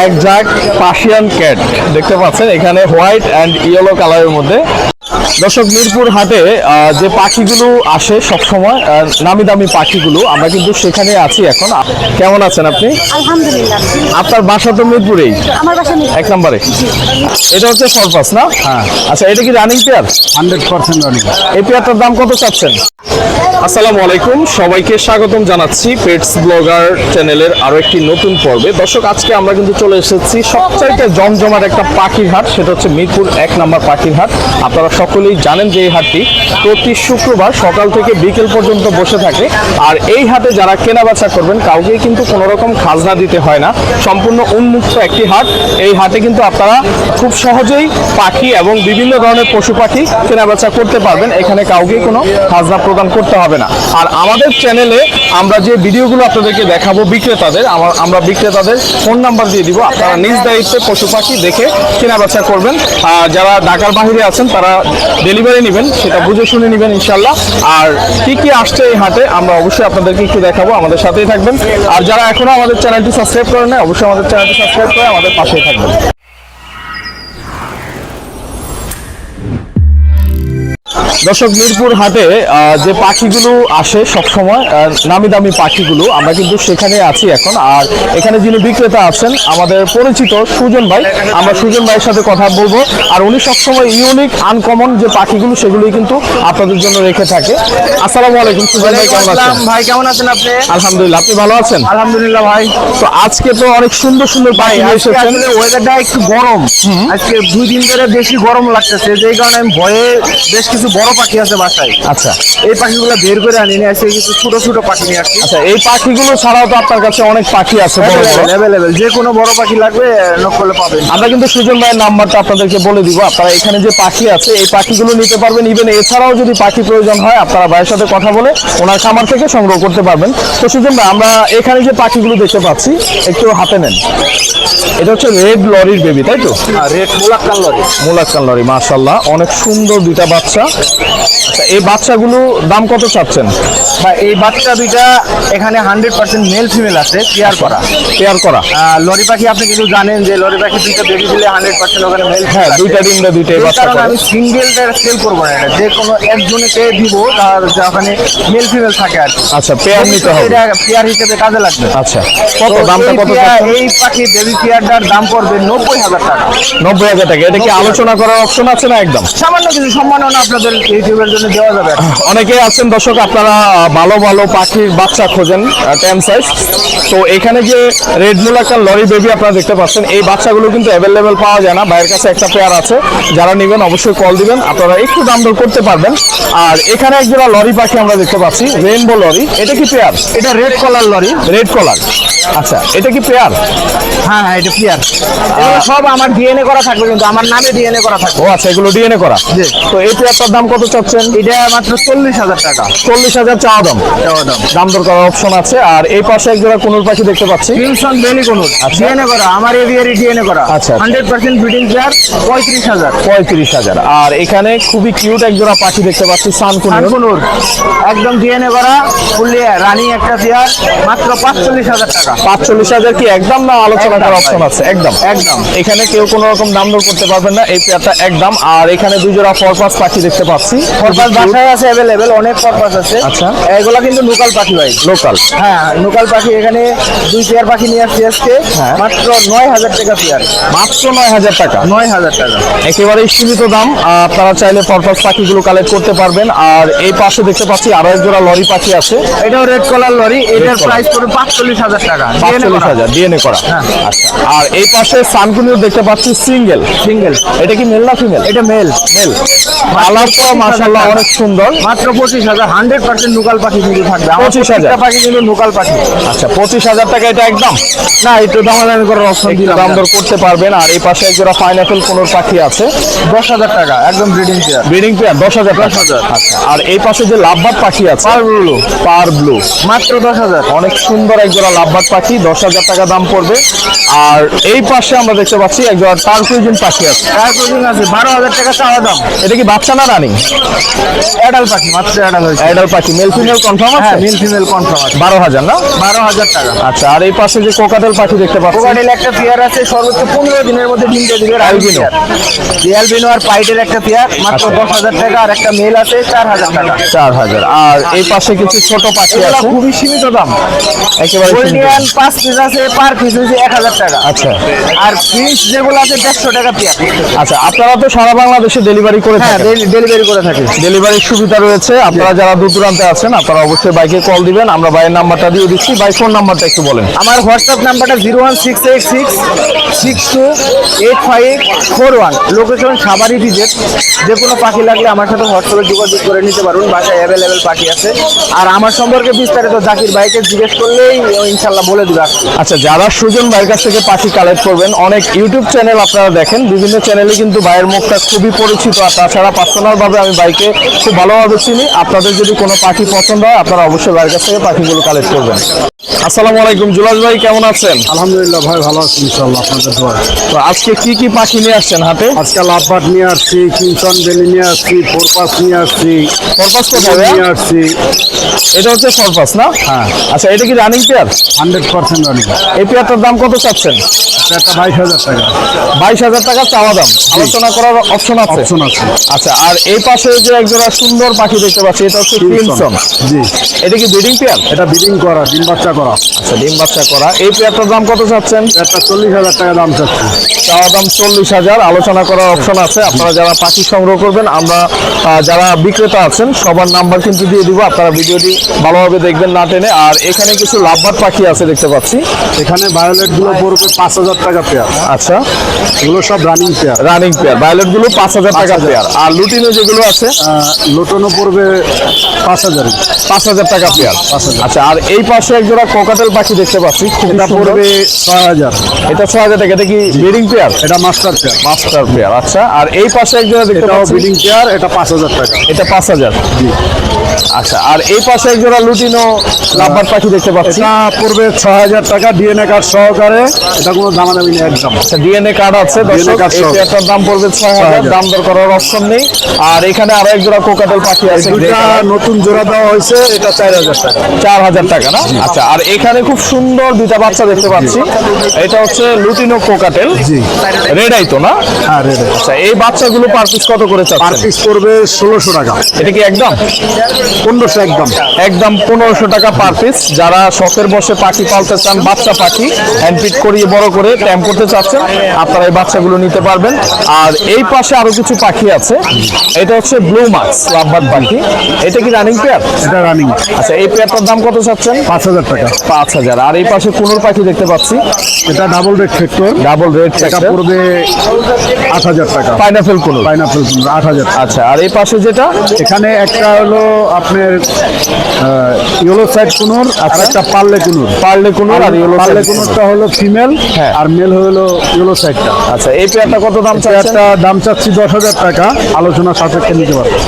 এক Persian cat দেখতে পাচ্ছেন? এখানে হোয়াইট অ্যান্ড ইয়েলো কালারের মধ্যে দর্শক মিরপুর হাটে আহ, যে পাখিগুলো আসে সবসময় নামি দামি পাখিগুলো আমরা কিন্তু সেখানে আছি এখন। কেমন আছেন আপনি? আলহামদুলিল্লাহ। আপনার বাসা তো মিরপুরেই? আমার বাসা এক নম্বরে। এটা হচ্ছে ফরপাস না? হ্যাঁ। আচ্ছা এটা কি running pair hundred percent running এই পেয়ারটার দাম কত চাচ্ছেন? আসসালামু আলাইকুম সবাইকে স্বাগতম জানাচ্ছি পেটস ব্লগার চ্যানেলের আরও একটি নতুন পর্বে। দর্শক আজকে আমরা কিন্তু চলে এসেছি সবচাইতে জমজমাট একটা পাখির হাট সেটা হচ্ছে মিরপুর এক নম্বর পাখির হাট। আপনারা সকলেই জানেন যে এই হাটটি প্রতি শুক্রবার সকাল থেকে বিকেল পর্যন্ত বসে থাকে। আর এই হাটে যারা কেনা বেচা করবেন, কাউকেই কিন্তু কোনো রকম খাজনা দিতে হয় না। সম্পূর্ণ উন্মুক্ত একটি হাট। এই হাটে কিন্তু আপনারা খুব সহজেই পাখি এবং বিভিন্ন ধরনের পশু পাখি কেনা বেচা করতে পারবেন। এখানে কাউকেই কোনো খাজনা প্রদান করতে হবে না। আর আমাদের চ্যানেলে আমরা যে ভিডিওগুলো আপনাদেরকে দেখাবো বিক্রেতাদের আমার- আমরা বিক্রেতাদের ফোন নাম্বার দিয়ে দিব। আপনারা নিজ দায়িত্বে পশু পাখি দেখে কেনা বেচা করবেন। যারা ঢাকার বাহিরে আছেন, তারা ডেলিভারি নেবেন, সেটা বুঝে শুনে নেবেন ইনশাল্লাহ আর কি কি আসছে এই হাটে, আমরা অবশ্যই আপনাদেরকে একটু দেখাবো, আমাদের সাথেই থাকবেন। আর যারা এখনও আমাদের চ্যানেলটি সাবস্ক্রাইব করেন অবশ্যই আমাদের চ্যানেলটি সাবস্ক্রাইব করে আমাদের পাশেই থাকবেন। দর্শক মিরপুর হাটে যে পাখিগুলো আসে সবসময় নামি দামি পাখিগুলো আমরা কিন্তু সেখানে আছি এখন। আর এখানে যিনি বিক্রেতা আছেন আমাদের পরিচিত সুজন ভাই আমরা সুজন ভাইয়ের সাথে কথা বলব। আর উনি সবসময় ইউনিক আনকমন যে পাখিগুলো সেগুলোই কিন্তু আপনাদের জন্য রেখে থাকে। আসসালামু আলাইকুম সুজন ভাই কেমন আছেন? ভাই কেমন আছেন আপনি? আলহামদুলিল্লাহ আপনি ভালো আছেন? আলহামদুলিল্লাহ ভাই। তো আজকে তো অনেক সুন্দর সুন্দর পাখি এসেছেন। ওয়েদারটা একটু গরম। আজকে দুই দিন ধরে বেশি গরম লাগতেছে যেই কারণে আমি ভয়ে বেশ কিছু বড় পাখি আছে বাসায়। আচ্ছা। এই পাখিগুলো বের করে আনি নিয়ে আসছে কিছু ছোট ছোট পাখি নিয়ে আসছি আচ্ছা এই পাখিগুলো ছাড়াও তো আপনার কাছে অনেক পাখি আছে অ্যাভেলেবেল যে কোনো বড় পাখি লাগবে নক করলে পাবেন। আমরা কিন্তু সুজন ভাইয়ের নাম্বারটা আপনাদেরকে বলে দিব আপনারা এখানে যে পাখি আছে এই পাখিগুলো নিতে পারবেন ইভেন এছাড়াও যদি পাখি প্রয়োজন হয় আপনারা ভাইয়ের সাথে কথা বলে ওনার খামার থেকে সংগ্রহ করতে পারবেন। তো সুজন ভাই আমরা এখানে যে পাখিগুলো দেখতে পাচ্ছি একটু হাতে নেন। এটা হচ্ছে রেড লরির বেবি তাই তো? Red moluccan lory. Moluccan lory মাশাল্লাহ অনেক সুন্দর দুইটা বাচ্চা। আচ্ছা এই বাচ্চাগুলো দাম কত চাচ্ছেন? ভাই এই বাচ্চা দুইটা এখানে হান্ড্রেড পার্সেন্ট মেল ফিমেল আছে কেয়ার করা। পেয়ার করা। লরি পাখি আপনি কিন্তু জানেন যে লরি পাখি দুইটা বেবি দিলে হান্ড্রেড পার্সেন্ট ওখানে মেল হ্যাঁ দুইটা ডিম দেয় দুইটাই বাচ্চা কারণে আমি সিঙ্গেলটা সেল করব না এটা। যে কোনো একজনকে দিব তার ওখানে মেল ফিমেল থাকে আর আচ্ছা পেয়ার নিতে হবে। এটা পেয়ার হিসেবে কাজে লাগবে। আচ্ছা কত দামটা কত? এই পাখি বেবি পেয়ারটার দাম পড়বে নব্বই হাজার টাকা। নব্বই হাজার টাকা। এটা কি আলোচনা করার অপশন আছে না একদম? সামান্য কিছু সম্মাননা আপনাদের ইউটিউবের জন্য দেওয়া যাবে। অনেকে আছেন দর্শক আপনারা ভালো ভালো পাখির বাচ্চা খোঁজেন টেন সাইজ তো এখানে যে রেড মুলাকার লরি বেবি আপনারা দেখতে পাচ্ছেন এই বাচ্চাগুলো কিন্তু অ্যাভেলেবেল পাওয়া যায় না। ভাইয়ের কাছে একটা পেয়ার আছে যারা নেবেন অবশ্যই কল দিবেন আপনারা একটু দাম দর করতে পারবেন। আর এখানে এক জোড়া লরি পাখি আমরা দেখতে পাচ্ছি রেইনবো লরি এটা কি পেয়ার এটা red collar lory red collar আচ্ছা এটা কি পেয়ার হ্যাঁ হ্যাঁ এটা পেয়ার সব আমার ডিএনএ করা থাকবে কিন্তু আমার নামে ডিএনএ করা থাকবে। ও আচ্ছা এগুলো ডিএনএ করা। জি। তো এই পেয়ারটার দাম কত চাচ্ছেন? এটা মাত্র চল্লিশ হাজার টাকা। চল্লিশ হাজার চাওয়া দাম। দাম। দাম দর করার অপশন আছে। আর এই পাশে এক জোড়া কোনুর পাখি দেখতে পাচ্ছি। ক্রিমসন বেলি কোনুর। ডিএনএ করা আমার এরিয়ারই ডিএনএ করা। আচ্ছা। হান্ড্রেড পার্সেন্ট ব্রিডিং পেয়ার পঁয়ত্রিশ হাজার। পঁয়ত্রিশ হাজার। আর এখানে খুবই কিউট এক জোড়া পাখি দেখতে পাচ্ছি সানকুনির কানকুনুর একদম ডিএনএ করা ফুললি রানিং একটা পেয়ার মাত্র পাঁচচল্লিশ হাজার টাকা। পাঁচচল্লিশ হাজার কি একদম না আলোচনা করার অপশন আছে? একদম। একদম। এখানে কেউ কোনো রকম দাম দর করতে পারবেন না এই পেয়ারটা একদম। আর এখানে দুই জোড়া ফরপাস পাখি দেখতে পাচ্ছি। পারপাস বাসায় আছে অ্যাভেলেবেল অনেক পারপাস আছে। আচ্ছা। এগুলা কিন্তু লোকাল পাখি ভাই। লোকাল হ্যাঁ লোকাল পাখি এখানে দুই পেয়ার পাখি নিয়ে আসছি আজকে। হ্যাঁ। মাত্র নয় হাজার টাকা পেয়ার মাত্র নয় হাজার টাকা। নয় হাজার টাকা। একেবারেই সীমিত দাম। আপনারা চাইলে ফরপাস পাখিগুলো কালেক্ট করতে পারবেন। আর এই পাশে দেখতে পাচ্ছি আরও এক জোড়া লরি পাখি আছে। এটাও রেড কলার লরি। এটার প্রাইস পড়বে পাঁচচল্লিশ হাজার টাকা। পাঁচচল্লিশ হাজার ডিএনএ করা। হ্যাঁ। আচ্ছা। আর এই পাশে সানকুনির দেখতে পাচ্ছি সিঙ্গেল সিঙ্গেল এটা কি মেল না ফিমেল এটা মেল মেল কালারটা মাশাআল্লাহ অনেক সুন্দর। মাত্র পঁচিশ হাজার হান্ড্রেড পার্সেন্ট লোকাল পাখি কিন্তু থাকবে। 25,000 পাখি কিন্তু লোকাল পাখি। আচ্ছা পঁচিশ হাজার টাকা এটা একদম? না একটু দামাদামি করার অপশন দিলাম দাম দর করতে পারবেন আর এই পাশে এক জোড়া পাইনাপেল কোনোর পাখি আছে। দশ হাজার টাকা একদম ব্রিডিং পেয়ার ব্রিডিং পেয়ার দশ হাজার দশ আচ্ছা আর এই পাশে যে লাভবাদ পাখি আছে পার ব্লু পার ব্লু মাত্র দশ হাজার। অনেক সুন্দর এক জোড়া লাভবাদ পাখি দশ হাজার টাকা দাম পড়বে। আর এই পাশে আমরা দেখতে পাচ্ছি এক জোড়া টার্কুইজিন পাখি আছে। টায়ার আছে বারো হাজার টাকা চাওয়া দাম। এটা কি বাচ্চা না রানি? রানিং অ্যাডাল পাখি মাত্র অ্যাডাল হয়েছে। অ্যাডাল পাখি মেল ফিমেল কনফার্ম আছে? মেল ফিমেল কনফার্ম আছে। বারো হাজার না? বারো হাজার টাকা। আচ্ছা আর এই পাশে যে কোকাটেল পাখি দেখতে পাচ্ছি। কোকাটেল একটা পেয়ার আছে সর্বোচ্চ পনেরো দিনের মধ্যে ডিম দিয়ে দিবে Albino। অ্যালবিনো আর পাইটের একটা পেয়ার মাত্র আচ্ছা। দশ হাজার টাকা আর একটা মেল আছে চার হাজার টাকা। চার হাজার। আর এই পাশে কিছু ছোট পাখি আছে? খুবই সীমিত দাম। একেবারে গোল্ডিয়ান পাঁচ পিস আছে পার পিস হচ্ছে এক হাজার টাকা। আচ্ছা। আর প্রিন্স যেগুলো আছে দেড়শো টাকা পেয়ার আচ্ছা আপনারা তো সারা বাংলাদেশে ডেলিভারি করে হ্যাঁ ডেলিভারি করে থাকি। ডেলিভারির সুবিধা রয়েছে। আপনারা যারা দূর দূরান্তে আছেন আপনারা অবশ্যই বাইকে কল দিবেন। আমরা বাইয়ের নাম্বারটা দিয়ে দিচ্ছি। বাই ফোন নাম্বারটা একটু বলেন। আমার হোয়াটসঅ্যাপ নাম্বারটা zero one six eight six six two eight five four one location সাবারি ভিজেট। যে কোনো পাখি লাগলে আমার সাথে হোয়াটসঅ্যাপে যোগাযোগ করে নিতে পারুন। বাসায় অ্যাভেলেবেল পাখি আছে। আর আমার সম্পর্কে বিস্তারিত জাকির ভাইকে জিজ্ঞেস করলেই ইনশাল্লাহ বলে দিবে। আচ্ছা যারা সুজন ভাইয়ের কাছ থেকে পাখি কালেক্ট করবেন অনেক ইউটিউব চ্যানেল আপনারা দেখেন। বিভিন্ন চ্যানেলে কিন্তু ভাইয়ের মুখটা খুবই পরিচিত। আর তাছাড়া পার্সোনাল ভাবে আমি বাইকে খুব ভালোভাবে চিনি। আপনাদের যদি কোনো পাখি পছন্দ হয় আপনারা অবশ্যই ভাইয়ের কাছ থেকে পাখিগুলো কালেক্ট করবেন। আসসালামু আলাইকুম জুলাস ভাই কেমন আছেন? আলহামদুলিল্লাহ ভাই ভালো আছি ইনশাল্লাহ আপনাদের দোয়া। তো আজকে কি কি পাখি নিয়ে আসছেন হাতে? আজকে লাভবাট নিয়ে আসছি কিংসন বেলি নিয়ে আসছি ফোরপাস নিয়ে আসছি ফরপাস কোথায় নিয়ে আসছি। এটা হচ্ছে ফরপাস না? হ্যাঁ। আচ্ছা এটা কি running pair hundred percent running এই পেয়ারটার দাম কত চাচ্ছেন? বাইশ হাজার টাকা। বাইশ হাজার টাকা চাওয়া দাম। আলোচনা করার অপশন আছে? অপশন আছে। আচ্ছা আর এই পাশে যে একজোড়া সুন্দর পাখি দেখতে পাচ্ছি এটা হচ্ছে ক্রিমসন জি। এটা কি ব্রিডিং পেয়ার এটা বিডিং করা ডিম বাচ্চা করা। আচ্ছা ডিম বাচ্চা করা। এই পেয়ারটার দাম কত চাচ্ছেন? একটা চল্লিশ হাজার টাকা দাম চাচ্ছি। চাওয়া দাম চল্লিশ হাজার। আলোচনা করার অপশন আছে। আপনারা যারা পাখি সংগ্রহ করবেন আমরা যারা বিক্রেতা আছেন সবার নাম্বার কিন্তু দিয়ে দিব। আপনারা ভিডিওটি ভালোভাবে দেখবেন না টেনে। আর এখানে কিছু লাভবাট পাখি আছে দেখতে পাচ্ছি। এখানে ভায়োলেটগুলো পড়বে পাঁচ হাজার টাকা পেয়ার। আচ্ছা এগুলো সব রানিং পেয়ার রানিং পেয়ার ভায়োলেটগুলো পাঁচ হাজার। টাকা পেয়ার আর লুটিনো যেগুলো আছে? লোটনও পড়বে পাঁচ হাজার। পাঁচ হাজার টাকা পেয়ার আচ্ছা আর এই পাশে এক জোড়া কোকাটেল পাখি দেখতে পাচ্ছি এটা পড়বে ছয় হাজার। এটা ছয় হাজার টাকা এটা কি ব্রিডিং পেয়ার এটা মাস্টার পেয়ার মাস্টার পেয়ার আচ্ছা আর এই পাশে এক জোড়া দেখতে পাচ্ছি। পেয়ার এটা পাঁচ হাজার টাকা। এটা পাঁচ হাজার। আচ্ছা আর এই পাশে এক জোড়া লুটিনো লাভবার পাখি দেখতে পাচ্ছি। এটা পড়বে ছ হাজার টাকা ডিএনএ কার্ড সহকারে। এটা কোনো দামাদামি নেই একদম। আচ্ছা ডিএনএ কার্ড আছে সহ। পেয়ারটার দাম পড়বে 6,000 দাম দর করার অপশন নেই। আর এখানে আরও এক জোড়া কোকাটেল পাখি আছে। দুটা নতুন জোড়া দেওয়া হয়েছে এটা চার হাজার টাকা। চার হাজার টাকা না? আচ্ছা আর এখানে খুব সুন্দর দুইটা বাচ্চা দেখতে পাচ্ছি। এটা হচ্ছে লুটিনো কোকাটেল জি। রেড আই তো না? হ্যাঁ রেডে আচ্ছা এই বাচ্চাগুলো পার পিস কত করে পার চাচ্ছেন পিস পড়বে ষোলোশো টাকা। এটা কি একদম? পনেরোশো একদম। একদম পনেরোশো টাকা পার পিস যারা শখের বসে পাখি পালতে চান বাচ্চা পাখি হ্যান্ডপিট করিয়ে বড় করে ট্যাম করতে চাচ্ছেন আপনারা এই বাচ্চাগুলো নিতে পারবেন। আর এই পাশে আরও কিছু পাখি আছে। এটা হচ্ছে ব্লু মাক্স লাভবার্ড পাখি। এটা কি রানিং পেয়ার এটা রানিং আচ্ছা এই পেয়ারটার দাম কত চাচ্ছেন? পাঁচ হাজার টাকা। পাঁচ হাজার। আর এই পাশে কুনুর পাখি দেখতে পাচ্ছি? এটা double red factor double red এটা পড়বে আট হাজার টাকা। পাইনাপেল কুনুর? পাইনাপেল কোনো আট হাজার আচ্ছা আর এই পাশে যেটা? এখানে একটা হলো আপনার ইয়েলো সাইড কুনুর আর একটা পার্লে কুনুর। পার্লে কুনুর আর ইয়েলো পার্লে কুনুরটা হলো ফিমেল হ্যাঁ। আর মেল হলো ইয়েলো সাইডটা আচ্ছা এই পেয়ারটা কত দাম চাচ্ছেন? একটা দাম চাচ্ছি দশ হাজার টাকা। আলোচনা সাপেক্ষে নিতে পারবে।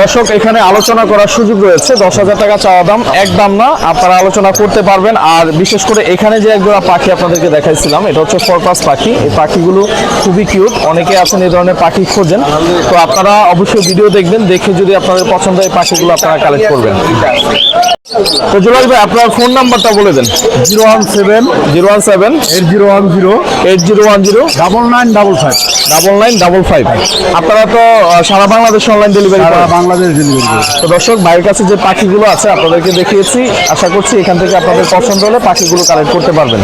দর্শক এখানে আলোচনা করার সুযোগ রয়েছে। দশ হাজার টাকা চাওয়া দাম এক দাম না। আপনারা আলোচনা করতে পারবেন। আর বিশেষ করে এখানে যে একজোড়া পাখি আপনাদেরকে দেখাইছিলাম এটা হচ্ছে ফরপাস পাখি। এই পাখিগুলো খুবই কিউট। অনেকে আছেন এই ধরনের পাখি খোঁজেন। তো আপনারা অবশ্যই ভিডিও দেখবেন দেখে যদি আপনাদের পছন্দ হয় পাখিগুলো আপনারা কালেক্ট করবেন। তো জুলাল ভাই আপনার ফোন নাম্বারটা বলে দেন। Zero one seven zero one seven. Eight zero one zero eight zero one zero. Double nine double five. Double nine double five. আপনারা তো সারা বাংলাদেশ অনলাইন ডেলিভারি করেন। বাংলাদেশ ডেলিভারি তো দর্শক, ভাইয়ের কাছে যে পাখিগুলো আছে, আপনাদেরকে দেখিয়েছি। আশা করছি এখান থেকে আপনাদের পছন্দ হলে পাখিগুলো কালেক্ট করতে পারবেন।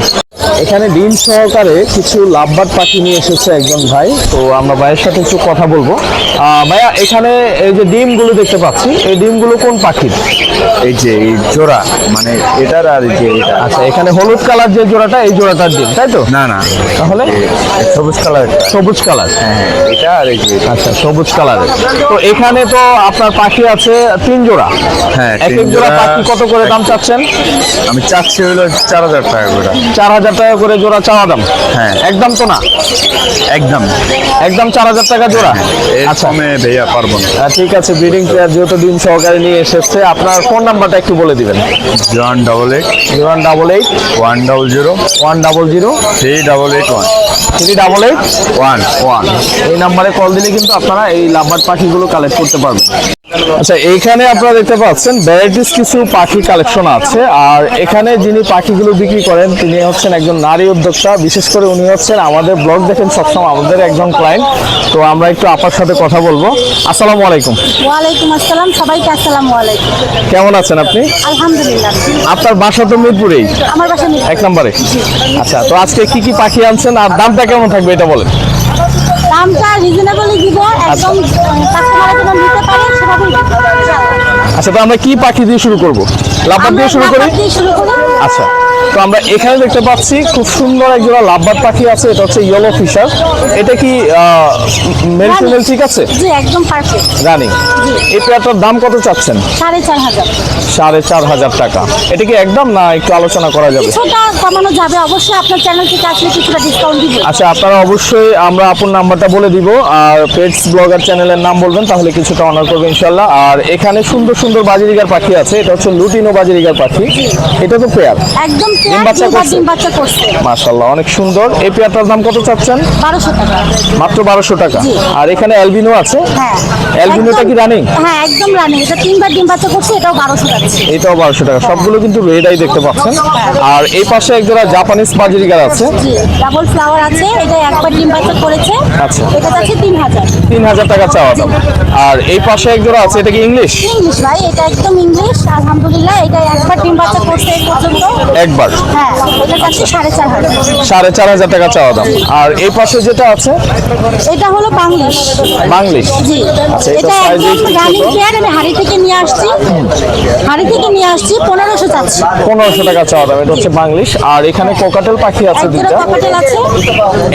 এখানে ডিম সহকারে কিছু লাভবাদ পাখি নিয়ে এসেছে একজন ভাই। তো আমরা ভাইয়ের সাথে একটু কথা বলব। ভাইয়া এখানে এই যে ডিমগুলো দেখতে পাচ্ছি এই ডিমগুলো কোন পাখির? এই যে এই জোড়া মানে এটার আর যে এটা। আচ্ছা এখানে হলুদ কালার যে জোড়াটা এই জোড়াটার ডিম তাই তো? না না। তাহলে? সবুজ কালার সবুজ কালার। হ্যাঁ এটা আর এই যে আচ্ছা সবুজ কালারের তো এখানে তো আপনার পাখি আছে তিন জোড়া। হ্যাঁ, এক এক জোড়া পাখি কত করে দাম চাচ্ছেন? আমি চাচ্ছি হলো চার হাজার টাকা করে। চার হাজার টাকা করে জোড়া চাওয়া দাম? হ্যাঁ। একদম তো না? একদম। একদম চার হাজার টাকা জোড়া? এর আচ্ছা। আমি ভাইয়া পারব না। ঠিক আছে ব্রিডিং পেয়ার যেহেতু ডিম সহকারে নিয়ে এসেছে আপনার ফোন নাম্বারটা একটু বলে দিবেন। One double eight one double eight one double zero one double zero three double eight one three double eight one one এই নাম্বারে কল দিলে কিন্তু আপনারা এই লাভবার্ড পাখিগুলো কালেক্ট করতে পারবেন। আচ্ছা এইখানে আপনারা দেখতে পাচ্ছেন ভ্যারাইটিস কিছু পাখি কালেকশন আছে আর এখানে যিনি পাখিগুলো বিক্রি করেন তিনি হচ্ছেন একজন নারী উদ্যোক্তা। বিশেষ করে উনি হচ্ছেন আমাদের ব্লগ দেখেন সবসময় আমাদের একজন ক্লায়েন্ট তো আমরা একটু আপার সাথে কথা বলব। আসসালামু আলাইকুম। ওয়ালাইকুম আসসালাম সবাইকে আসসালামু আলাইকুম। কেমন আছেন আপনি? আলহামদুলিল্লাহ। আপনার বাসা তো মিরপুরেই? আমার বাসা এক নম্বরে। আচ্ছা তো আজকে কি কি পাখি আনছেন আর দামটা কেমন থাকবে এটা বলেন। দামটা রিজনেবলই দিব একদম কাস্টমারের জন্য নিতে পারে সেভাবেই দিব। আচ্ছা তো আমরা কি পাখি দিয়ে শুরু করব? লাভবাদ দিয়ে শুরু করি? আচ্ছা তো আমরা এখানে দেখতে পাচ্ছি খুব সুন্দর এক জোড়া লাভবাদ পাখি আছে এটা হচ্ছে ইয়েলো ফিশার এটা কি মেল ফিমেল ঠিক আছে? জি একদম পারফেক্ট রানিং এই পেয়ারটার দাম কত চাচ্ছেন? সাড়ে চার হাজার। সাড়ে চার হাজার টাকা। এটা কি একদম না একটু আলোচনা করা যাবে? কিছুটা কমানো যাবে অবশ্যই আপনার চ্যানেল থেকে আসলে কিছুটা ডিসকাউন্ট দিব। আচ্ছা আপনারা অবশ্যই আমরা আপুর নাম্বারটা বলে দিব আর পেটস ব্লগার চ্যানেলের নাম বলবেন তাহলে কিছুটা অনার করবে ইনশাল্লাহ। আর এখানে সুন্দর সুন্দর বাজিরিগার পাখি আছে এটা হচ্ছে লুটিনো বাজিরিগার পাখি এটা তো পেয়ার। একদম ডিম পেয়ার বাচ্চা করছে? ডিম বাচ্চা করছে। মাশাল্লাহ অনেক সুন্দর। এই পেয়ারটার দাম কত চাচ্ছেন? বারোশো টাকা। মাত্র বারোশো টাকা। আর এখানে অ্যালবিনো আছে? হ্যাঁ। অ্যালবিনোটা কি রানিং হ্যাঁ একদম রানিং এটা তিনবার ডিম বাচ্চা করছে এটাও বারোশো টাকা। এটাও বারোশো টাকা। সবগুলো কিন্তু রেডাই দেখতে পাচ্ছেন। আর এই পাশে এক জোড়া জাপানিজ বাজিরিগার আছে। জি ডাবল ফ্লাওয়ার আছে। এটা একবার ডিম বাচ্চা করেছে। আচ্ছা। এটা আছে তিন হাজার। তিন হাজার টাকা চাওয়া দাম। আর এই পাশে এক জোড়া আছে এটা কি ইংলিশ ইংলিশ ভাই। এটা একদম ইংলিশ আলহামদুলিল্লাহ এটা একবার ডিম বাচ্চা করছে এই পর্যন্ত। একবার? হ্যাঁ এটা সাড়ে চার হাজার। সাড়ে চার হাজার টাকা চাওয়া দাম। আর এই পাশে যেটা আছে? এটা হলো বাংলিশ। বাংলিশ? জি। আচ্ছা, এটা এটা একদম রানিং পেয়ার আমি হাড়ি থেকে নিয়ে আসছি। হাড়ি থেকে নিয়ে আসছি পনেরোশো চাচ্ছি। পনেরোশো টাকা চাওয়া দাম এটা হচ্ছে বাংলিশ। আর এখানে কোকাটেল পাখি আছে দুইটা।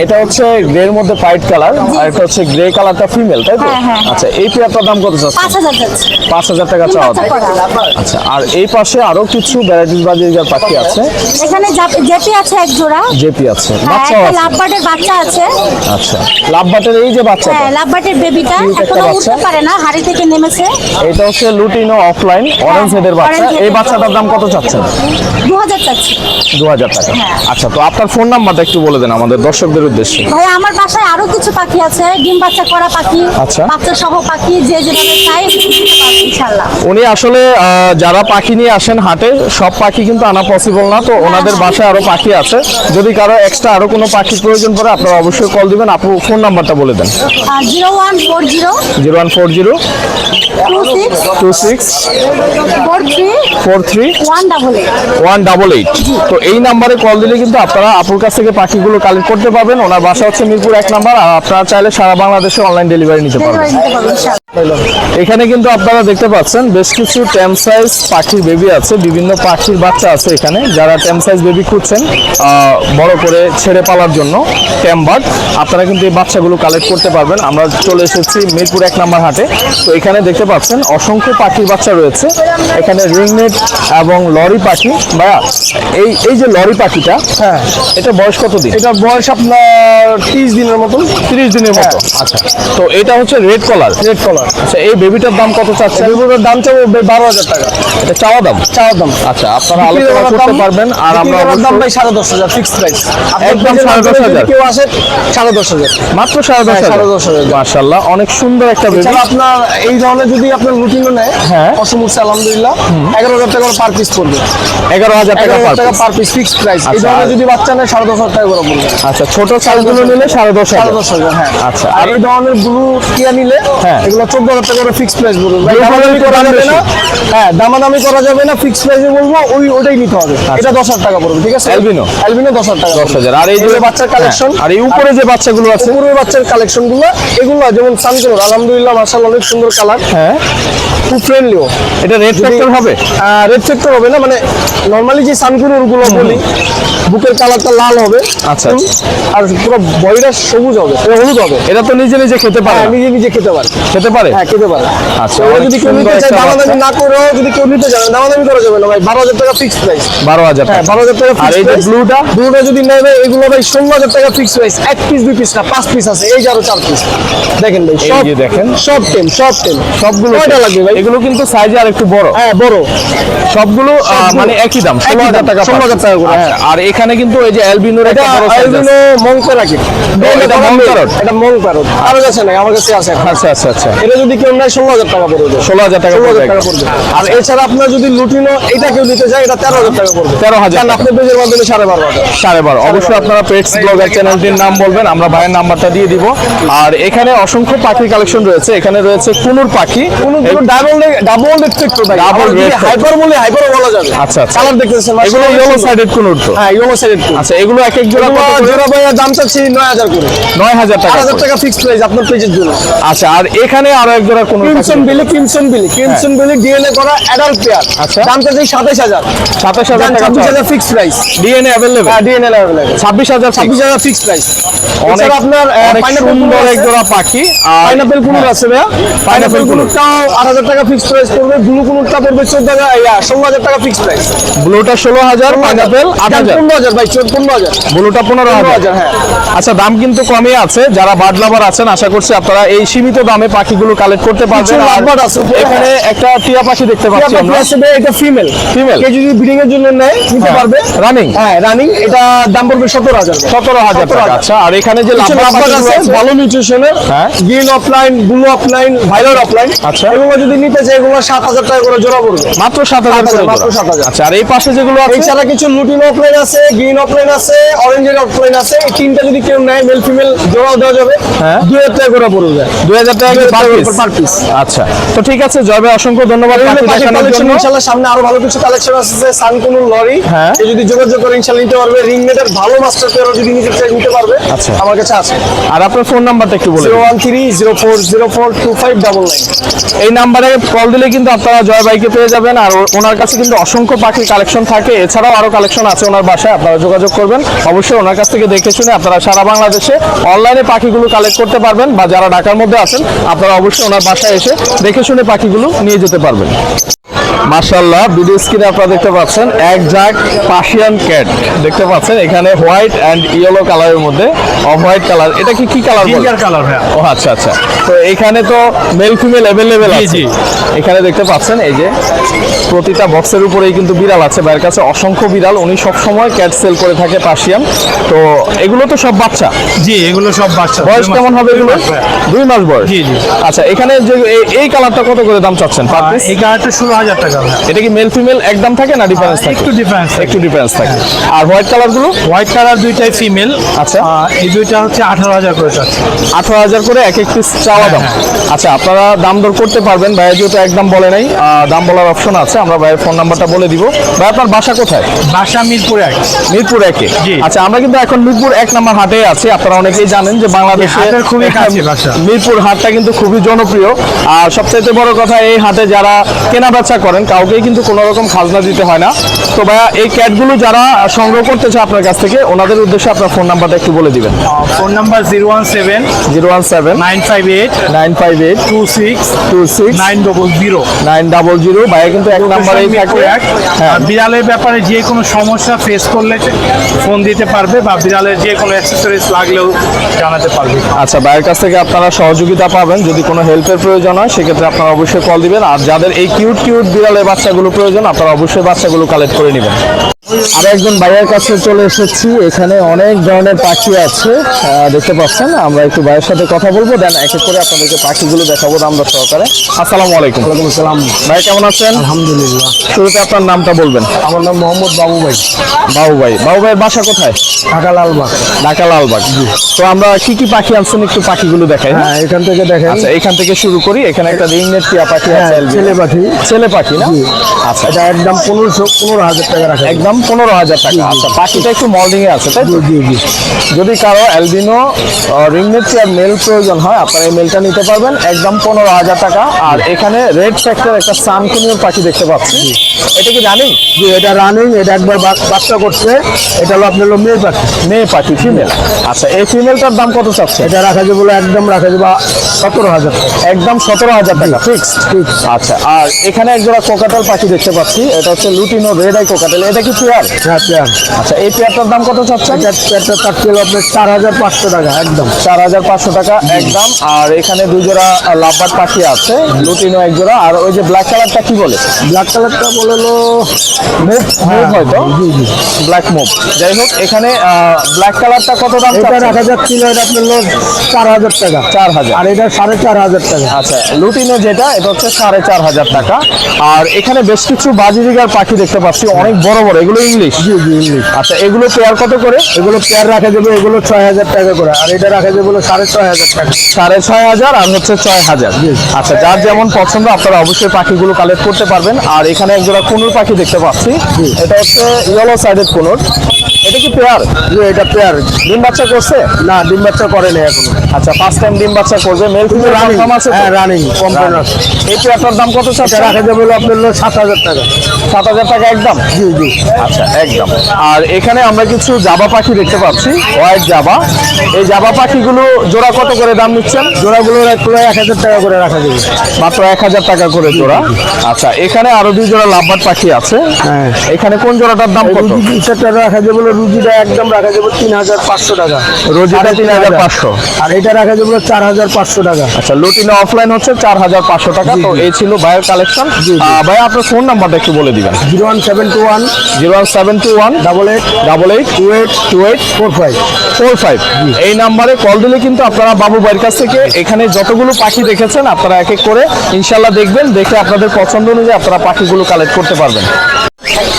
এটা হচ্ছে গ্রের মধ্যে হোয়াইট কালার আর এটা হচ্ছে গ্রে কালারটা ফিমেল তাই তো? হ্যাঁ, হ্যাঁ। আচ্ছা এই পেয়ারটার দাম কত চাচ্ছে। পাঁচ হাজার টাকা চাওয়া বাচ্চা আচ্ছা আর এই পাশে আরও কিছু ভ্যারাইটিস বাজির পাখি আছে? এখানে জাপ- আছে এক জোড়া। জেপি আছে। হ্যাঁ একটা আছে। লাভবার্ডের বাচ্চা আছে। আচ্ছা লাভবাটের এই যে হ্যাঁ লাভবার্ডের বেবিটা Cute একটা এখনও উঠতে পারে না হাড়ি থেকে নেমেছে। এটা হচ্ছে লুটিনো অফলাইন অরেঞ্জ হেডের বাচ্চা। এই বাচ্চাটার দাম কত চাচ্ছেন? দু হাজার চাচ্ছি। দু হাজার টাকা। হ্যাঁ। আচ্ছা তো আপনার ফোন নাম্বারটা একটু বলে দেন আমাদের দর্শকদের উদ্দেশ্যে। ভাই আমার বাসায় আরও কিছু পাখি আছে ডিম বাচ্চা করা পাখি আচ্ছা। বাচ্চা সহ পাখি যে যেভাবে চাই ইনশাল্লাহ উনি আসলে যারা পাখি নিয়ে আসেন হাটে সব পাখি কিন্তু আনা পসিবল না। তো ওনাদের বাসায় আরও পাখি আছে। যদি কারও এক্সট্রা আরও কোনো পাখির প্রয়োজন পড়ে আপনারা অবশ্যই কল দিবেন। আপু ফোন নাম্বারটা বলে দেন। Zero one four zero zero one four zero two six two four three one double eight তো এই নাম্বারে কল দিলে কিন্তু আপনারা আপুর কাছ থেকে পাখিগুলো কালেক্ট করতে পারবেন। ওনার বাসা হচ্ছে মিরপুর এক নাম্বার। আর আপনারা চাইলে সারা বাংলাদেশে অনলাইন ডেলিভারি নিতে পারবেন। এখানে কিন্তু আপনারা দেখতে পাচ্ছেন বেশ কিছু ট্যাম সাইজ পাখির বেবি আছে। বিভিন্ন পাখির বাচ্চা আছে এখানে। যারা ট্যাম সাইজ বেবি খুঁজছেন বড় করে ছেড়ে পালার জন্য ট্যাম বার্ড আপনারা কিন্তু এই বাচ্চাগুলো কালেক্ট করতে পারবেন। আমরা চলে এসেছি মিরপুর এক নাম্বার হাটে। তো এখানে দেখতে পাচ্ছেন। অসংখ্য পাখির বাচ্চা রয়েছে। এখানে রিংনেট এবং লরি পাখি। বা এই এই যে লরি পাখিটা হ্যাঁ। এটা বয়স কত দিন এটা বয়স আপনার তিরিশ দিনের মতন। তিরিশ দিনের মতো। আচ্ছা। তো এটা হচ্ছে রেড কলার? Red collar. আচ্ছা এই বেবিটার দাম কত চাচ্ছে এগুলোর দাম চাবো বারো হাজার টাকা। এটা চাওয়া দাম? চাওয়ার দাম। আচ্ছা আপনারা আলোচনা করতে পারবেন আর আমরা দাম ভাই সাড়ে দশ হাজার ফিক্স প্রাইস একদম সাড়ে দশ হাজার। কেউ আসে সাড়ে দশ হাজার। মাত্র সাড়ে দশ হ্যাঁ, হাজার। সাড়ে দশ হাজার। মার্শাল্লাহ অনেক সুন্দর একটা বেবি। আপনার এই ধরনের যদি আপনার রুটিনও নেয় হ্যাঁ। অসম উঠছে আলহামদুলিল্লাহ। এগারো হাজার টাকা পার পিস পড়বে। এগারো হাজার টাকা পার পিস ফিক্স প্রাইস এই আচ্ছা, ধরনের যদি বাচ্চা নেয় সাড়ে দশ হাজার টাকা করে পড়বে। আচ্ছা ছোট সাইজগুলো নিলে সাড়ে দশ সাড়ে দশ হাজার হ্যাঁ। আচ্ছা আর এই ধরনের ব্লু টিয়া নিলে হ্যাঁ। এগুলো চোদ্দ হাজার টাকা করে ফিক্স প্রাইস বলব হ্যাঁ দামাদামি করা যাবে না ফিক্স প্রাইসে বলব ওই ওটাই নিতে হবে। এটা দশ হাজার টাকা পড়বে ঠিক আছে? Albino? অ্যালবিনো দশ হাজার টাকা দশ হাজার। আর এই যে বাচ্চার কালেকশন আর এই উপরে যে বাচ্চাগুলো আছে উপরের বাচ্চার কালেকশনগুলো এগুলো যেমন সানকুলোর আলহামদুলিল্লাহ মার্শাল অনেক সুন্দর কালার হ্যাঁ। হ্যাঁ? খুব ফ্রেন্ডলিও এটা রেড ফ্যাক্টর হবে? রেড ফ্যাক্টর হবে না মানে নর্মালি যে সানকুনুরগুলো বলি বুকের কালারটা লাল হবে। আচ্ছা, আর পুরো বডিটা সবুজ হবে হলুদ হবে। এটা তো নিজে নিজে খেতে পারে হ্যাঁ নিজে নিজে খেতে পারে। খেতে পারে? হ্যাঁ খেতে পারে। আচ্ছা, যদি কেউ নিতে চায় দামাদামি না করেও যদি কেউ নিতে চায় দামাদামি করা যাবে না ভাই বারো হাজার টাকা ফিক্স প্রাইস বারো হাজার হ্যাঁ বারো হাজার টাকা আর এই যে ব্লুটা ব্লুটা যদি নেবে এগুলো ভাই ষোলো হাজার টাকা ফিক্স প্রাইস এক পিস দুই পিস না পাঁচ পিস আছে এই যে আরও চার পিস দেখেন ভাই সব দেখেন। সব টেন সব টেন সবগুলো কয়টা লাগবে ভাই। এগুলো কিন্তু সাইজে আর একটু বড়। হ্যাঁ বড়। সবগুলো মানে একই দাম ষোলো একই হাজার দাম, টাকা 16,000 টাকা করে, আচ্ছা, আর এখানে কিন্তু এই যে অ্যালবিনোর এটা একটা বড় size আছে। এগুলো মং প্যারাকিট এটা মং এটা আমার কাছে নাই আমার কাছে আছে আচ্ছা আচ্ছা আচ্ছা। এটা যদি কেউ নেয় ষোলো হাজার টাকা পড়বে। ষোলো হাজার টাকা পড়বে। আর এছাড়া আপনার যদি লুটিনো এটা কেউ নিতে চায় এটা তেরো হাজার টাকা পড়বে। 13,000 কারণ পেজের মাধ্যমে সাড়ে বারো হাজার। সাড়ে বারো। অবশ্যই আপনারা পেটস ব্লগার চ্যানেলটির নাম বলবেন আমরা ভাইয়ের নাম্বারটা দিয়ে দিব। আর এখানে অসংখ্য পাখির কালেকশন রয়েছে। এখানে রয়েছে কুনুর পাখি কোনো এই- ডাবল ডাবল রেস্ট্রিক্ট ভাই ডাবল red হাইপার বলে হাইপারও বলা যাবে। আচ্ছা, আচ্ছা। কালার দেখতেছেন এগুলো ইয়েলো সাইডেড কুনুর তো হ্যাঁ ইয়েলো আচ্ছা এগুলো এক এক জোড়া কত জোড়া ভাইয়া দাম চাচ্ছি করে। টাকা। টাকা ফিক্সড প্রাইস আপনার পেজের জন্য। আচ্ছা আর এখানে আরও এক জোড়া conure crimson belly crimson belly crimson belly DNA করা অ্যাডাল্ট পেয়ার আচ্ছা। দাম চাচ্ছি সাতাশ হাজার। সাতাশ হাজার টাকা ছাব্বিশ হাজার ফিক্সড প্রাইস ডিএনএ অ্যাভেলেবেল হ্যাঁ ডিএনএ হাজার ফিক্সড প্রাইস অনেক আপনার এক জোড়া পাখি। আর পাইনাপেল আছে ভাইয়া। Pineapple conure. আট হাজার টাকা ফিক্সড প্রাইস পড়বে ব্লু কুনুরটা পড়বে চোদ্দ হাজার ষোলো হাজার টাকা প্রাইস ব্লুটা ষোলো হাজার পাইনাপেল আট হাজার। পনেরো হাজার ভাই চোদ্দ পনেরো হাজার। ব্লুটা পনেরো হাজার। হাজার হ্যাঁ। আচ্ছা দাম কিন্তু কমই আছে। যারা বার্ড লাভার আছেন আশা করছি আপনারা এই সীমিত দামে পাখিগুলো কালেক্ট করতে পারবেন। কিছু আছে। এখানে একটা টিয়া পাখি দেখতে পাচ্ছি টিয়া আমরা। এটা ফিমেল? কে যদি ব্রিডিং এর জন্য নেয় নিতে হ্যাঁ, পারবে। Running? হ্যাঁ রানিং এটা দাম পড়বে সতেরো হাজার সতেরো হাজার টাকা আচ্ছা আর এখানে যে লাভবার্ড আছে আছে, ভালো নিউট্রিশনের হ্যাঁ। Green opaline blue opaline violet opaline আচ্ছা এগুলো যদি নিতে চাই এগুলো 7000 টাকা করে জোড়া পড়বে। মাত্র 7000 হাজার মাত্র 7000 আচ্ছা আর এই পাশে যেগুলো আছে? এছাড়া কিছু লুটিন অফলাইন আছে গ্রিন অফলাইন আছে অরেঞ্জের অফলাইন আছে এই তিনটা যদি কেউ নেয় মেল ফিমেল জোড়াও দেওয়া যাবে। হ্যাঁ। 2000 টাকা করে পড়বে। 2000 টাকা পার পিস আচ্ছা তো ঠিক আছে জয়বে অসংখ্য ধন্যবাদ দেখানোর সামনে আরও ভালো কিছু কালেকশন আছে সানকুনুর লরি হ্যাঁ। যদি যোগাযোগ করে ইনশাআল্লাহ নিতে পারবে। রিং নেটের ভালো মাস্টার পেয়ারও যদি নিতে চাই নিতে পারবে। আচ্ছা। আমার কাছে আছে। আর আপনার ফোন নাম্বারটা একটু বলবেন one three zero four zero four two five double nine এই নাম্বারে কল দিলে কিন্তু আপনারা জয় বাইকে পেয়ে যাবেন আর ওনার কাছে কিন্তু অসংখ্য পাখি কালেকশন থাকে। এছাড়াও আরও কালেকশন আছে ওনার বাসায়, আপনারা যোগাযোগ করবেন। অবশ্যই ওনার কাছ থেকে দেখে শুনে আপনারা সারা বাংলাদেশে অনলাইনে পাখিগুলো কালেক্ট করতে পারবেন বা যারা ঢাকার মধ্যে আছেন, আপনারা অবশ্যই ওনার বাসায় এসে দেখে শুনে পাখিগুলো নিয়ে যেতে পারবেন। মার্শাল্লাহ ভিডিও স্ক্রিনে আপনারা দেখতে পাচ্ছেন এক জাক পার্সিয়ান ক্যাট দেখতে পাচ্ছেন এখানে হোয়াইট অ্যান্ড ইয়েলো কালারের মধ্যে অফ হোয়াইট কালার এটা কি কি কালার জিঞ্জার কালার ও আচ্ছা আচ্ছা। তো এখানে তো মেল ফিমেল অ্যাভেলেবেল আছে। এখানে দেখতে পাচ্ছেন এই যে প্রতিটা বক্সের উপরেই কিন্তু বিড়াল আছে। ভাইয়ের কাছে অসংখ্য বিড়াল উনি সব সময় ক্যাট সেল করে থাকে পার্সিয়ান তো এগুলো তো সব বাচ্চা? জি এগুলো সব বাচ্চা। বয়স কেমন হবে এগুলো? দুই মাস বয়স? জি, জি। আচ্ছা এখানে যে এই- কালারটা কত করে দাম চাচ্ছেন এই কালারটা ষোলো হাজার টাকা। এটা কি মেল ফিমেল একদম থাকে না ডিফারেন্স থাকে? একটু ডিফারেন্স একটু ডিফারেন্স থাকে। আর হোয়াইট কালারগুলো? হোয়াইট কালার দুইটাই ফিমেল আচ্ছা। এই দুইটা হচ্ছে আঠারো হাজার করে আঠারো হাজার করে এক এক পিস চাওয়া দাম। আচ্ছা আপনারা দাম দর করতে পারবেন। ভাইয়া যেহেতু একদম বলে নাই দাম বলার অপশন আছে। আমরা ভাইয়ের ফোন নাম্বারটা বলে দিব। ভাই আপনার বাসা কোথায়? বাসা মিরপুর এক। মিরপুর একে? জি। আচ্ছা আমরা কিন্তু এখন মিরপুর এক নম্বর হাটে আছি। আপনারা অনেকেই জানেন যে বাংলাদেশে হাটের খুবই কাছে। মিরপুর হাটটা কিন্তু খুবই জনপ্রিয়। আর সবচাইতে বড় কথা এই হাটে যারা কেনা বেচা করেন কাউকেই কিন্তু কোনো রকম খাজনা দিতে হয় না। তো ভাইয়া এই ক্যাটগুলো যারা সংগ্রহ করতে চায় আপনার কাছ থেকে ওনাদের উদ্দেশ্যে আপনার ফোন নাম্বারটা একটু বলে দিবেন। Phone number zero one seven zero one seven nine five eight nine five eight two six two six nine double zero. Nine double zero. ভাইয়া কিন্তু এক নাম্বারেই থাকে হ্যাঁ। বিড়ালের ব্যাপারে যে কোনো সমস্যা ফেস করলে ফোন দিতে পারবে বা বিড়ালের যে কোনো অ্যাক্সেসরিজ লাগলেও জানাতে পারবে। আচ্ছা ভাইয়ের কাছ থেকে আপনারা সহযোগিতা পাবেন। যদি কোনো হেল্পের প্রয়োজন হয় সেক্ষেত্রে আপনারা অবশ্যই কল দিবেন। আর যাদের এই কিউট কিউট বিড়ালের বাচ্চাগুলো প্রয়োজন আপনারা অবশ্যই বাচ্চাগুলো কালেক্ট করে নেবেন। আর একজন ভাইয়ের কাছে চলে এসেছি এখানে অনেক ধরনের পাখি আছে। দেখতে পাচ্ছেন আমরা একটু ভাইয়ের সাথে কথা বলব দেন এক এক করে আপনাদেরকে পাখিগুলো দেখাবো আমরা সহকারে। আসসালামু আলাইকুম। ওয়ালাইকুম আসসালাম। ভাই কেমন আছেন? আলহামদুলিল্লাহ। শুরুতে আপনার নামটা বলবেন। আমার নাম মোহাম্মদ বাবু ভাই। বাবু ভাই বাবু ভাইয়ের বাসা কোথায়? ঢাকা লালবাগ। ঢাকা লালবাগ। তো আমরা কি কি পাখি আনছেন একটু পাখিগুলো দেখাই হ্যাঁ? হ্যাঁ এখান থেকে দেখেন আচ্ছা এখান থেকে শুরু করি এখানে একটা রিং নেট টিয়া পাখি আছে হ্যাঁ, ছেলে পাখি। ছেলে পাখি। না? আচ্ছা। এটা একদম পনেরোশো পনেরো হাজার টাকা রাখা একদম পনেরো হাজার টাকা। আচ্ছা পাখিটা একটু মল্ডিং এ আছে তাই যদি কারও অ্যালবিনো রিংনেট আর মেল প্রয়োজন হয় আপনারা এই মেলটা নিতে পারবেন। একদম পনেরো হাজার টাকা। আর এখানে রেড ফ্যাক্টর একটা সানকুনিয়র পাখি দেখতে পাচ্ছি। এটা কি রানিং জি এটা রানিং এটা একবার বাচ্চা করছে। এটা হলো আপনার হলো মেয়ে পাখি। মেয়ে পাখি ফিমেল আচ্ছা এই ফিমেলটার দাম কত চাচ্ছে? এটা রাখা যাবে বলে একদম রাখা যাবে সতেরো হাজার। একদম সতেরো হাজার টাকা ফিক্স আচ্ছা আর এখানে এক জোড়া কোকাটাল পাখি দেখতে পাচ্ছি এটা হচ্ছে লুটিনো রেড আই কোকাটাল এটা কি পেয়ার হ্যাঁ পেয়ার আচ্ছা এই পেয়ারটার দাম কত চাচ্ছেন এটা পেয়ারটা চারটে হলো আপনার চার হাজার পাঁচশো টাকা একদম। চার হাজার পাঁচশো টাকা একদম। আর এখানে দুই জোড়া লাভবাট পাখি আছে লুটিনো এক জোড়া আর ওই যে ব্ল্যাক কালারটা কি বলে? ব্ল্যাক কালারটা বলে হলো মুভ মুভ হয়তো। জি জি। ব্ল্যাক মুভ যাই হোক এখানে ব্ল্যাক কালারটা কত দাম এটা চাচ্ছেন? রাখা যাচ্ছিল এটা আপনার হলো চার হাজার টাকা। চার হাজার। আর এটা সাড়ে চার হাজার টাকা। আচ্ছা লুটিনো যেটা এটা হচ্ছে সাড়ে চার হাজার টাকা। আর এখানে বেশ কিছু বাজিরিগার পাখি দেখতে পাচ্ছি অনেক বড় বড়। এগুলো ইংলিশ জি জি ইংলিশ আচ্ছা এগুলো পেয়ার কত করে? এগুলো পেয়ার রাখা যাবে এগুলো ছয় হাজার টাকা করে। আর এটা রাখা যাবে হলো সাড়ে ছয় হাজার টাকা। সাড়ে ছয় হাজার আর হচ্ছে ছয় হাজার। আচ্ছা যার যেমন পছন্দ আপনারা অবশ্যই পাখিগুলো কালেক্ট করতে পারবেন। আর এখানে একজোড়া কুনুর পাখি দেখতে পাচ্ছি। এটা হচ্ছে ইয়েলো সাইডেড কুনুর। এটা কি পেয়ার? এটা পেয়ার। ডিম বাচ্চা করছে? না ডিম বাচ্চা করে এখনও। আচ্ছা ফার্স্ট টাইম ডিম বাচ্চা করবে মেল ফিমেল রানিং আছে হ্যাঁ রানিং কমপ্লেন আছে। এই পেয়ারটার দাম কত চাচ্ছে রাখা যাবে হলো আপনার হলো সাত হাজার টাকা। সাত হাজার টাকা একদম? জি জি। আচ্ছা একদম। আর এখানে আমরা কিছু জাবা পাখি দেখতে পাচ্ছি। White Java. এই জাবা পাখিগুলো জোড়া কত করে দাম নিচ্ছেন? জোড়াগুলো একটু এক হাজার টাকা করে রাখা যাবে। মাত্র এক হাজার টাকা করে জোড়া। আচ্ছা এখানে আরও দুই জোড়া লাভবাট পাখি আছে। হ্যাঁ। এখানে কোন জোড়াটার দাম কত? রাখা যাবে হলো রুজিটা একদম রাখা যাবে তিন হাজার পাঁচশো টাকা। রোজিটা তিন হাজার পাঁচশো। আর এটা রাখা যাবে চার হাজার পাঁচশো টাকা। আচ্ছা লুটিনো অফলাইন হচ্ছে চার হাজার পাঁচশো টাকা তো এই ছিল ভাইয়ের কালেকশন ভাই আপনার ফোন নাম্বারটা একটু বলে দিবেন। Zero one seven two one. Zero one seven two one. Double eight. Double eight. Two eight. Two eight. Four five. Four five এই নাম্বারে কল দিলে কিন্তু আপনারা বাবু ভাইয়ের কাছ থেকে এখানে যতগুলো পাখি দেখেছেন আপনারা এক এক করে ইনশাল্লাহ দেখবেন দেখে আপনাদের পছন্দ অনুযায়ী আপনারা পাখিগুলো কালেক্ট করতে পারবেন।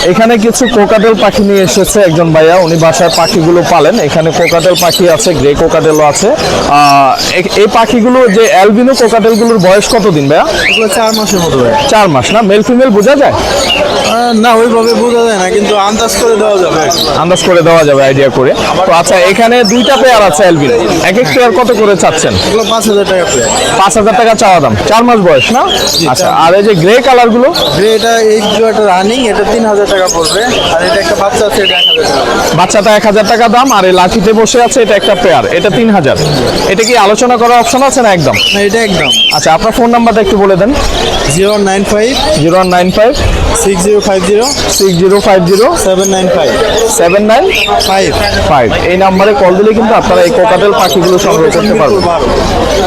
এখানে কিছু কোকাটেল পাখি নিয়ে এসেছে একজন ভাইয়া উনি বাসায় পাখিগুলো পালেন। এখানে কোকাটেল পাখি আছে গ্রে কোকাটেলও আছে। আহ, এই পাখিগুলো যে অ্যালবিনো কোকাটেলগুলোর বয়স কতদিন ভাইয়া? চার মাসের মতো চার মাস না? মেল ফিমেল বোঝা যায়? না ওইভাবে বোঝা যায় না কিন্তু আন্দাজ করে দেওয়া যাবে। আন্দাজ করে দেওয়া যাবে আইডিয়া করে। তো আচ্ছা এখানে দুইটা পেয়ার আছে অ্যালবিনো এক এক পেয়ার কত করে চাচ্ছেন? এগুলো পাঁচ হাজার টাকা প্লেয়ার পাঁচ হাজার টাকা চাওয়া দাম। চার মাস বয়স না? আচ্ছা আর এই যে গ্রে কালারগুলো? এটা এই জোড়াটা রানিং এটা তিন হাজার টাকা পড়বে। আর এটা একটা বাচ্চা আছে এটা এক হাজার টাকা। বাচ্চাটা এক হাজার টাকা দাম আর এই লাঠিতে বসে আছে এটা একটা পেয়ার এটা তিন হাজার। এটা কি আলোচনা করার অপশন আছে না একদম? না এটা একদম। আচ্ছা আপনার ফোন নাম্বারটা একটু বলে দেন। Zero nine five zero one nine five six zero five zero six zero five zero seven nine five seven nine five five এই নাম্বারে কল দিলে কিন্তু আপনারা এই কোকাটেল পাখিগুলো সংগ্রহ করতে পারবেন।